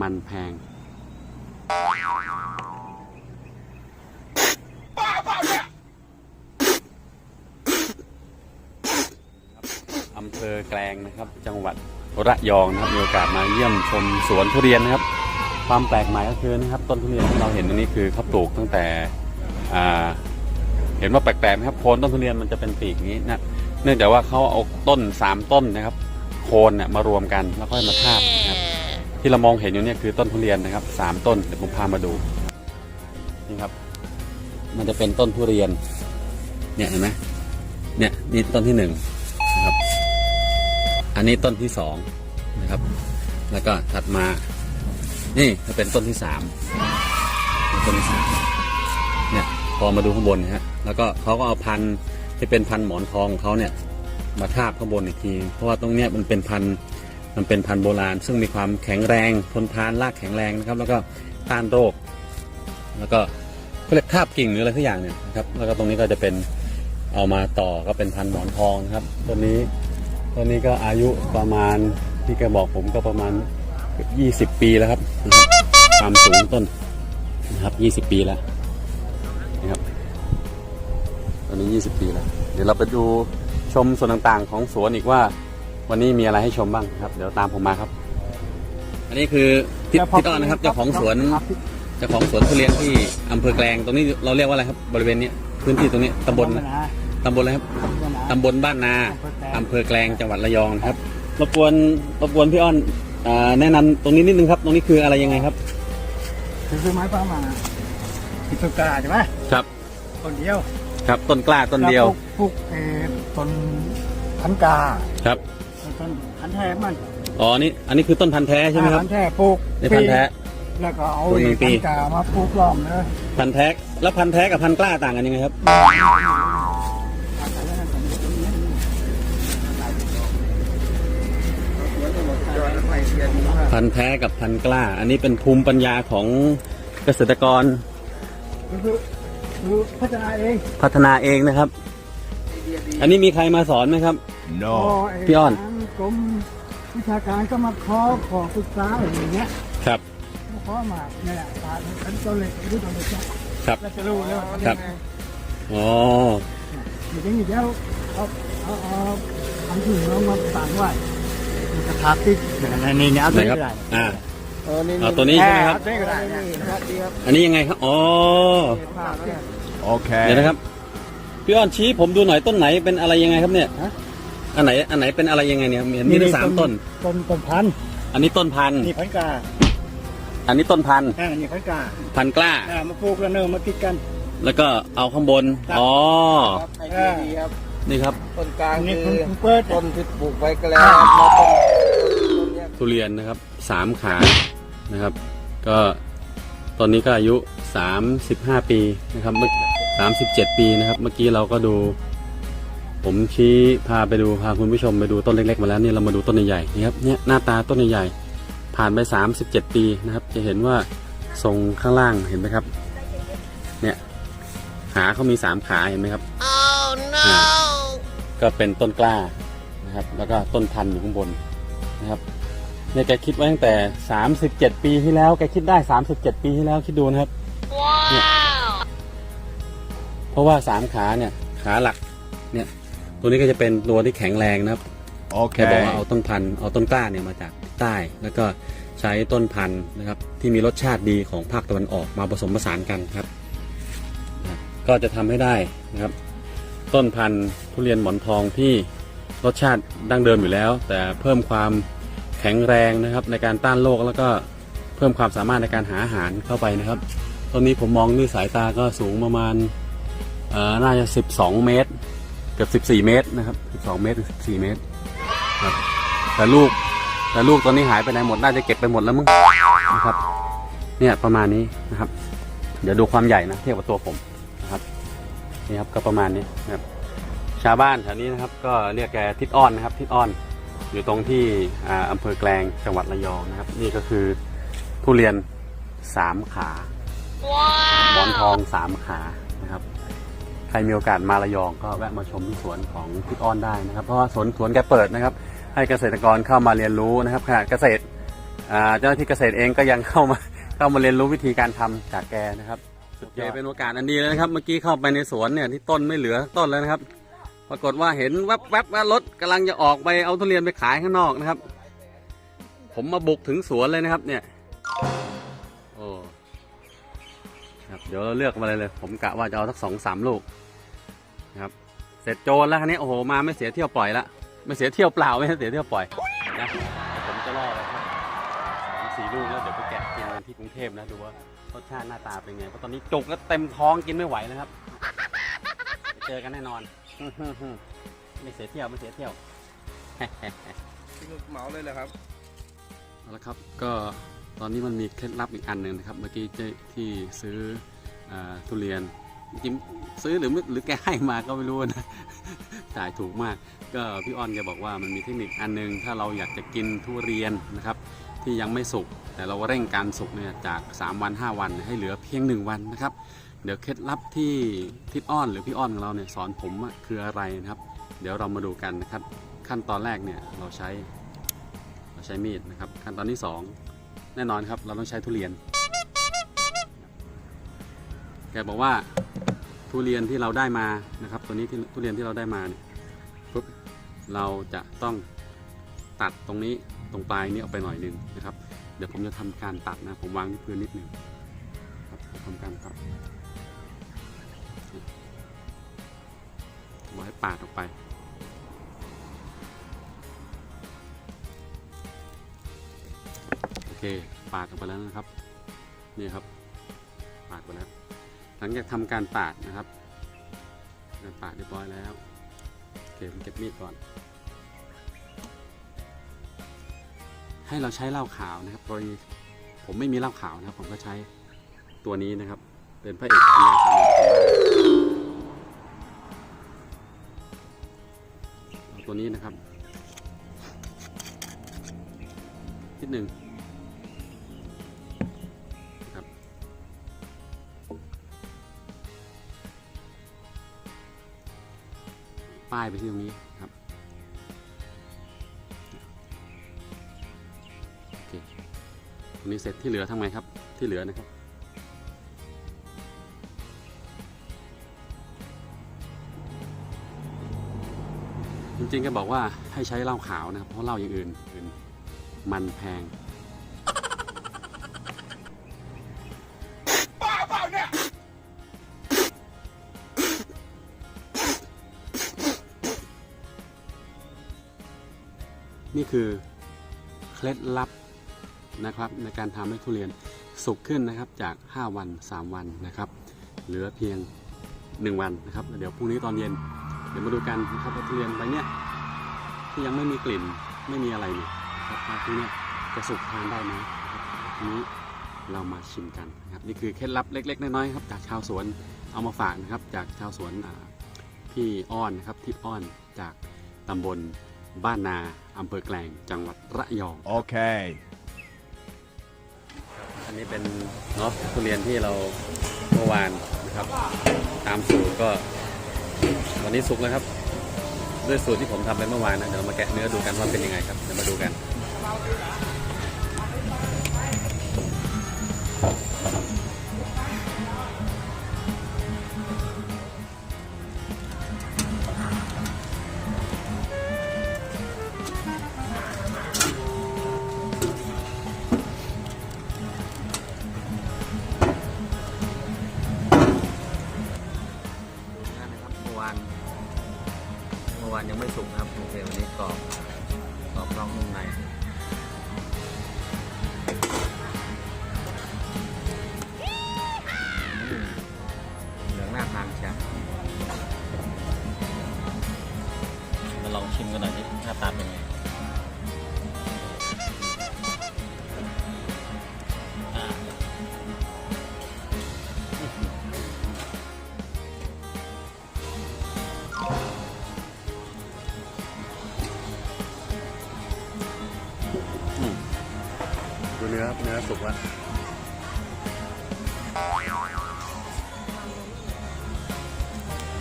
มันแพงอำเภอแกลงนะครับ จังหวัดระยองนะครับมีโอกาสมาเยี่ยมชมสวนทุเรียนนะครับ ความแปลกใหม่ก็คือนะครับ ต้นทุเรียนที่เราเห็นตรงนี้คือเขาปลูกตั้งแต่เห็นว่าแปลกๆไหมครับโคนต้นทุเรียนมันจะเป็นปีกนี้นะเนื่องจากว่าเขาเอาต้นสามต้นนะครับ โคนเนี่ยมารวมกันแล้วค่อยมาทาบ ที่เรามองเห็นอยู่เนี่ยคือต้นทุเรียนนะครับสามต้นเดี๋ยวผมพามาดูนี่ครับ มันจะเป็นต้นทุเรียน เนี่ยเห็นไหมเนี่ยนี่ต้นที่หนึ่งนะครับ อันนี้ต้นที่สองนะครับ แล้วก็ถัดมา นี่จะเป็นต้นที่สามต้นที่สามเนี่ยพอมาดูข้างบนนะฮะแล้วก็เขาก็เอาพันธุ์ที่เป็นพันธุ์หมอนทองของเขาเนี่ย มาทาบข้างบนอีกที เพราะว่าตรงเนี้ยมันเป็นพันธุ์ มันเป็นพันธุ์โบราณ ซึ่งมีความแข็งแรงทนทานรากแข็งแรงนะครับ แล้วก็ต้านโรค แล้วก็เขาเรียกคาบกิ่งหรืออะไรทุกอย่างเนี่ยนะครับ แล้วก็ตรงนี้ก็จะเป็นเอามาต่อก็เป็นพันธุ์หมอนทองครับต้นนี้ต้นนี้ก็อายุประมาณที่แกบอกผมก็ประมาณ 20 ปีแล้วครับนะครับความสูงต้นนะครับ20 ปีแล้วนะครับตอนนี้ 20 ปีแล้ว เดี๋ยวเราไปดูชมส่วนต่างๆของสวนอีกว่า วันนี้มีอะไรให้ชมบ้างครับ เดี๋ยวตามผมมาครับ อันนี้คือพี่พี่ต้อนนะครับเจ้าของสวนเจ้าของสวนทุเรียนที่อำเภอแกลงตรงนี้เราเรียกว่าอะไรครับ บริเวณนี้พื้นที่ตรงนี้ตำบลตำบลอะไรครับตำบลบ้านนาอำเภอแกลงจังหวัดระยองนะครับรบกวนรบกวนพี่อ้อนอ่าแนะนำตรงนี้นิดนึงครับ ตรงนี้คืออะไรยังไงครับคือไม้ป้ามาพิสุกาใช่ไหมครับต้นเดียว ครับต้นกล้าต้นเดียวแล้ปลูกเอ่อต้นพันกาครับ ต้นพันแท้มันอ๋อนี่อันนี้คือต้นพันธุ์แท้ใช่ไหมครับ พันแท้ปลูกในพันธุ์แท้ แล้วก็เอาปลูกหนึ่งปี พันกามาปลูกล้อมเลยพันธุ์แท้แล้วพันธุ์แท้กับพันธุ์กล้าต่างกันยังไงครับ พันธุ์แท้กับพันธุ์กล้า อันนี้เป็นภูมิปัญญาของเกษตรกรคือคือพัฒนาเองพัฒนาเองนะครับ อันนี้มีใครมาสอนไหมครับพอไพี่อ้อนทาง กรมวิชาการก็มาขอขอศึกษาอะไรอย่างเงี้ยครับ มาขอมาเนี่ยแหละตาฉันต้นเล็กอายุต้นเล็กเนี่ยครับ แล้วจะรู้เลยว่าครับอ๋อ อย่างนี้เดี๋ยวเอาเอาเอาทำถึงเรามาตั้งไว้มันกระทาติดในนี่เนี่ยเอาไหนตัวนี้ครับก็ได้อ่า เออนี่เอาตัวนี้ใช่ไหมครับ เอาตัวนี้ก็ได้เนี่ยอันนี้ยังไงครับ อ๋อภาพเนี่ย เดี๋ยวนะครับ พี่อ้อนชี้ผมดูหน่อยต้นไหนเป็นอะไรยังไงครับเนี่ย ฮะ อันไหนอันไหนเป็นอะไรยังไงเนี่ยเห็นมีทั้งสามต้น ต้นต้นพันธุ์อันนี้ต้นพันธุ์นี่พันธุ์กาอันนี้ต้นพันธุ์อ่านี่พันธุ์กาพันธุ์กล้า อ่ามาปลูกแล้วเนินมาติดกัน แล้วก็เอาข้างบนอ๋อไอเดียดีครับนี่ครับ ต้นกลางนี่คืคุณอคุณเปิดต้นที่ปลูกไว้ก็แล้วครับแล้วต้นต้นเนี้ยทุเรียนนะครับสามขานะครับ ก็ตอนนี้ก็อายุสามสิบห้าปีนะครับเมื่อสามสิบเจ็ดปีนะครับ เมื่อกี้เราก็ดู ผมชี้พาไปดูพาคุณผู้ชมไปดูต้นเล็กๆมาแล้วนี่เรามาดูต้นใหญ่ๆนี่ครับเนี่ยหน้าตาต้นใหญ่ๆผ่านไปสามสิบเจ็ดปีนะครับ จะเห็นว่าทรงข้างล่างเห็นไหมครับ เนี่ยขาเขามีสามขาเห็นไหมครับ oh no ก็เป็นต้นกล้านะครับ แล้วก็ต้นพันธุ์อยู่ข้างบนนะครับเนี่ยแกคิดไว้ตั้งแต่ 37 ปีที่แล้วแกคิดได้ 37 ปีที่แล้วคิดดูนะครับเนี่ยเพราะว่าสามขาเนี่ยขาหลักเนี่ย ตัวนี้ก็จะเป็นตัวที่แข็งแรงนะครับแกบอกว่าเอาต้นพันธุ์เอาต้นกล้าเนี่ยมาจากใต้ แล้วก็ใช้ต้นพันธุ์นะครับที่มีรสชาติดีของภาคตะวันออกมาผสมผสานกันครับนะก็จะทำให้ได้นะครับ ต้นพันธุ์ทุเรียนหมอนทองที่รสชาติดั้งเดิมอยู่แล้ว แต่เพิ่มความแข็งแรงนะครับ ในการต้านโรคแล้วก็เพิ่มความสามารถในการหาอาหารเข้าไปนะครับต้นนี้ผมมองด้วยสายตาก็สูงประมาณเอ่อน่าจะ 12 เมตร เกือบ14 เมตรนะครับ12เมตรถึง14 เมตรครับแต่ลูกแต่ลูกตอนนี้หายไปไหนหมดน่าจะเก็บไปหมดแล้วมั้งนะครับ เนี่ยประมาณนี้นะครับ เดี๋ยวดูความใหญ่นะเทียบกับตัวผมนะครับนี่ครับก็ประมาณนี้นะครับ ชาวบ้านแถวนี้นะครับ ก็เรียกแกทิศอ้อนนะครับ ทิศอ้อน อยู่ตรงที่อ่าอำเภอแกลงจังหวัดระยองนะครับ นี่ก็คือทุเรียนสามขาหมอนทองสามขานะครับ ใครมีโอกาสมาระยองก็แวะมาชมที่สวนของทิศอ้อนได้นะครับ เพราะว่าสวนสวนแกเปิดนะครับ ให้เกษตรกรเข้ามาเรียนรู้นะครับขนาดเกษตรเจ้าหน้าที่เกษตรเองก็ยังเข้ามาเข้ามาเรียนรู้วิธีการทำจากแกนะครับโอเคเป็นโอกาสอันดีเลยนะครับ เมื่อกี้เข้าไปในสวนเนี่ยที่ต้นไม่เหลือต้นแล้วนะครับ ปรากฏว่าเห็นแวบๆว่ารถกำลังจะออกไปเอาทุเรียนไปขายข้างนอกนะครับ ผมมาบุกถึงสวนเลยนะครับเนี่ย เดี๋ยวเราเลือกมาเลยเลย ผมกะว่าจะเอาสักสองสามลูกนะครับ เสร็จโจรแล้วคันนี้โอ้โหมาไม่เสียเที่ยวปล่อยละไม่เสียเที่ยวเปล่าไม่เสียเที่ยวปล่อยนะเดี๋ยวผมจะล่อเลยครับสามสี่ลูกแล้วเดี๋ยวไปแกะกินกันที่กรุงเทพนะดูว่ารสชาติหน้าตาเป็นไงเพราะตอนนี้จุกแล้วเต็มท้องกินไม่ไหวนะครับไปเจอกันแน่นอนไม่เสียเที่ยวไม่เสียเที่ยวพี่นุชเหมาเลยเหรอครับเอาละครับก็ตอนนี้มันมีเคล็ดลับอีกอันหนึ่งนะครับ เมื่อกี้เจ๊ที่ซื้ออา ทุเรียนจริงๆซื้อหรือหรือแกให้มาก็ไม่รู้นะจ่ายถูกมาก ก็พี่อ้อนแกบอกว่ามันมีเทคนิคอันหนึง ถ้าเราอยากจะกินทุเรียนนะครับ ที่ยังไม่สุก แต่เราเร่งการสุกเนี่ยจาก 3 วัน 5 วันให้เหลือเพียง 1 วันนะครับ เดี๋ยวเคล็ดลับที่ทิดอ้อนหรือพี่อ้อนของเราเนี่ยสอนผมคืออะไรนะครับ เดี๋ยวเรามาดูกันนะครับ ขั้นตอนแรกเนี่ยเราใช้เราใช้มีดนะครับ ขั้นตอนที่ 2 แน่นอนครับเราต้องใช้ทุเรียน แกบอกว่าทุเรียนที่เราได้มานะครับ ตัวนี้ที่ทุเรียนที่เราได้มาเนี่ยปุ๊บเราจะต้องตัดตรงนี้ตรงปลายนี้ออกไปหน่อยหนึงนะครับ เดี๋ยวผมจะทำการตัดนะ ผมวางที่พื้นนิดหนึงครับทำการตัดไว้ปาดออกไปโอเคปาดออกไปแล้วนะครับ นี่ครับปาดไปแล้ว หลังจากทำการปาดนะครับการปาดเรียบร้อยแล้วเคผมเก็บมีดก่อน ให้เราใช้เหล้าขาวนะครับโดยผมไม่มีเหล้าขาวนะครับ ผมก็ใช้ตัวนี้นะครับ เป็นพระเอกปัญญาสามีตัวนี้นะครับนิดหนึ่ง ป้ายไปที่ตรงนี้ครับโอเคตรงนี้เสร็จที่เหลือทำไงครับที่เหลือนะครับจริงๆก็บอกว่าให้ใช้เหล้าขาวนะครับเพราะเหล้าอย่างอื่นอื่นมันแพง นี่คือเคล็ดลับนะครับในการทำให้ทุเรียนสุกขึ้นนะครับจาก 5 วัน 3 วันนะครับ เหลือเพียง 1 วันนะครับ เดี๋ยวพรุ่งนี้ตอนเย็น เดี๋ยวมาดูกันนะครับว่าทุเรียนใบเนี้ยที่ยังไม่มีกลิ่นไม่มีอะไรเนี่ยนะครับว่าที่เนี้ยจะสุกทานได้ไหมนะครับทีนี้เรามาชิมกันนะครับนี่คือเคล็ดลับเล็ก ๆ น้อยๆครับจากชาวสวนเอามาฝากนะครับ จากชาวสวนพี่อ้อนนะครับทิพอ้อนจากตำบล บ้านนาอำเภอแกลงจังหวัดระยอง Okay. อันนี้เป็นเนาะทุเรียนที่เราเมื่อวานนะครับ ตามสูตรก็ วันนี้สุกแล้วครับ ด้วยสูตรที่ผมทำไปเมื่อวานนะเดี๋ยวเรามาแกะเนื้อดูกันว่าเป็นยังไงครับเดี๋ยวมาดูกัน ไม่สุกนะครับโอเควันนี้กรอบกรอบนอกนุ่มใน ดูเนื้อเนื้อสุกแล้ว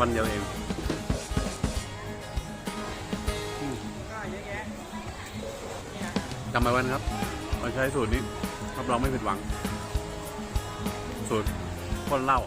วันเดียวเองจำไปวันครับเราใช้สูตรนี้รับรองไม่ผิดหวัง สูตรคนเล่า